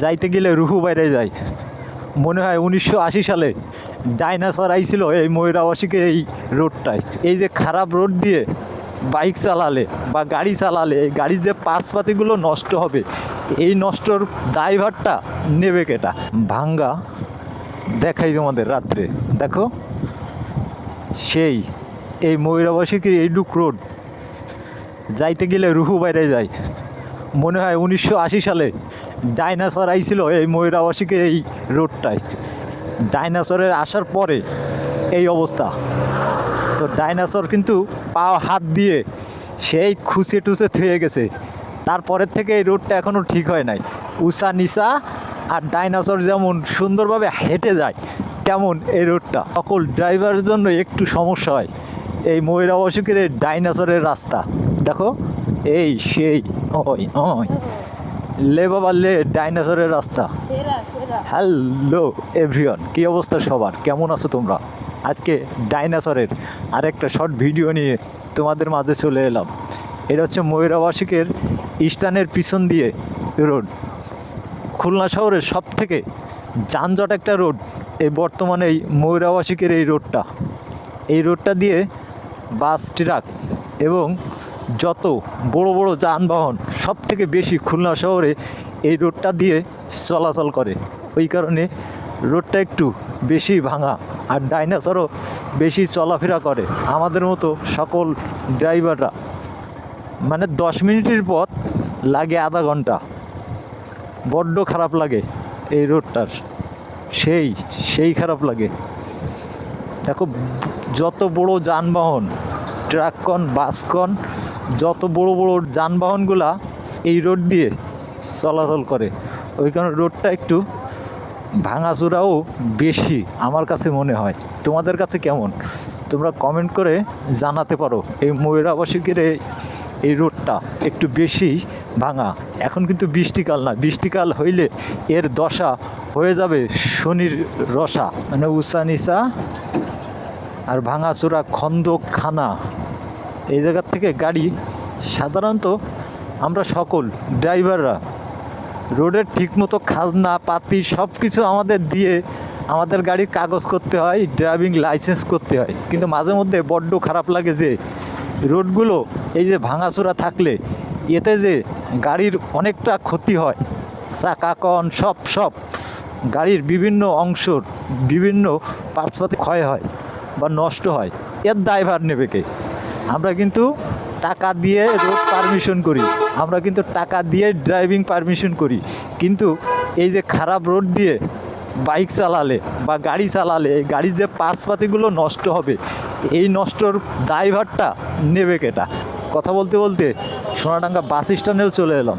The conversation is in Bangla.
যাইতে গেলে রুহু বাইরে যায়। মনে হয় উনিশশো আশি সালে ডাইনাসর আইছিল এই ময়ূরাবাসীকে এই রোডটায়। এই যে খারাপ রোড দিয়ে বাইক চালালে বা গাড়ি চালালে, এই গাড়ির যে পাশপাতিগুলো নষ্ট হবে, এই নষ্টর ড্রাইভারটা নেবে কেটা? ভাঙ্গা দেখাই তোমাদের রাত্রে। দেখো, সেই, এই ময়ূরাবাসীকে এই ডুক রোড? যাইতে গেলে রুহু বাইরে যায়। মনে হয় উনিশশো আশি সালে ডাইনাসর আইছিল এই ময়ূরাবাসীকে এই রোডটায়। ডাইনাসরের আসার পরে এই অবস্থা। তো ডাইনাসর কিন্তু পা হাত দিয়ে সেই খুঁচে টুচে থুয়ে গেছে। তারপরের থেকে এই রোডটা এখনও ঠিক হয় নাই। উষা নিশা আর ডাইনাসর যেমন সুন্দরভাবে হেঁটে যায়, তেমন এই রোডটা। সকল ড্রাইভারের জন্য একটু সমস্যা হয়, এই ময়ূরাবাসীকের এই ডাইনাসরের রাস্তা। দেখো, এই সেই, ওই ওই। লে বাবা লে ডাইনাসরের রাস্তা। হ্যালো এভরিওয়ান কী অবস্থা সবার? কেমন আছো তোমরা? আজকে ডাইনাসরের আরেকটা শর্ট ভিডিও নিয়ে তোমাদের মাঝে চলে এলাম। এটা হচ্ছে ময়ূরাবাসিকের স্টানের পিছন দিয়ে রোড। খুলনা শহরের সব থেকে যানজট একটা রোড এই বর্তমানে এই ময়ূরাবাসিকের এই রোডটা। এই রোডটা দিয়ে বাস ট্রাক এবং যত বড় বড় যানবাহন সব থেকে বেশি খুলনা শহরে এই রোডটা দিয়ে চলাচল করে। ওই কারণে রোডটা একটু বেশি ভাঙা আর ডাইনাসরও বেশি চলাফেরা করে। আমাদের মতো সকল ড্রাইভাররা। মানে দশ মিনিটের পথ লাগে আধা ঘণ্টা। বড্ড খারাপ লাগে এই রোডটার। সেই সেই খারাপ লাগে। দেখো, যত বড় যানবাহন ট্রাক কন বাস কন যত বড় বড় যানবাহনগুলা এই রোড দিয়ে চলাচল করে, ওই কারণে রোডটা একটু ভাঙাচোরাও বেশি আমার কাছে মনে হয়। তোমাদের কাছে কেমন? তোমরা কমেন্ট করে জানাতে পারো এই ময়ূরাবাসীকের এই- এই রোডটা একটু বেশি ভাঙা। এখন কিন্তু বৃষ্টিকাল না, বৃষ্টিকাল হইলে এর দশা হয়ে যাবে শনির রসা মানে উষা নিশা আর ভাঙাচোরা খন্দক খানা এই জায়গার থেকে গাড়ি, সাধারণত আমরা সকল ড্রাইভাররা রোডের ঠিকমতো খাজনা, পাতি সব কিছু আমাদের দিয়ে আমাদের গাড়ির কাগজ করতে হয়, ড্রাইভিং লাইসেন্স করতে হয়। কিন্তু মাঝে মধ্যে বড্ড খারাপ লাগে যে, রোডগুলো এই যে ভাঙাচোরা থাকলে এতে যে গাড়ির অনেকটা ক্ষতি হয়। চাকা, কন, সব সব গাড়ির বিভিন্ন অংশর বিভিন্ন পার্টসপাতি ক্ষয় হয় বা নষ্ট হয়। এর দায়ভার নেবে কে? আমরা কিন্তু টাকা দিয়ে রোড পারমিশন করি। আমরা কিন্তু টাকা দিয়ে ড্রাইভিং পারমিশন করি। কিন্তু এই যে খারাপ রোড দিয়ে বাইক চালালে বা গাড়ি চালালে গাড়ির যে পার্সপাতিগুলো নষ্ট হবে, এই নষ্টর ড্রাইভারটা নেবে কেটা? কথা বলতে বলতে সোনাডাঙ্গা বাস স্ট্যান্ডেও চলে এলাম।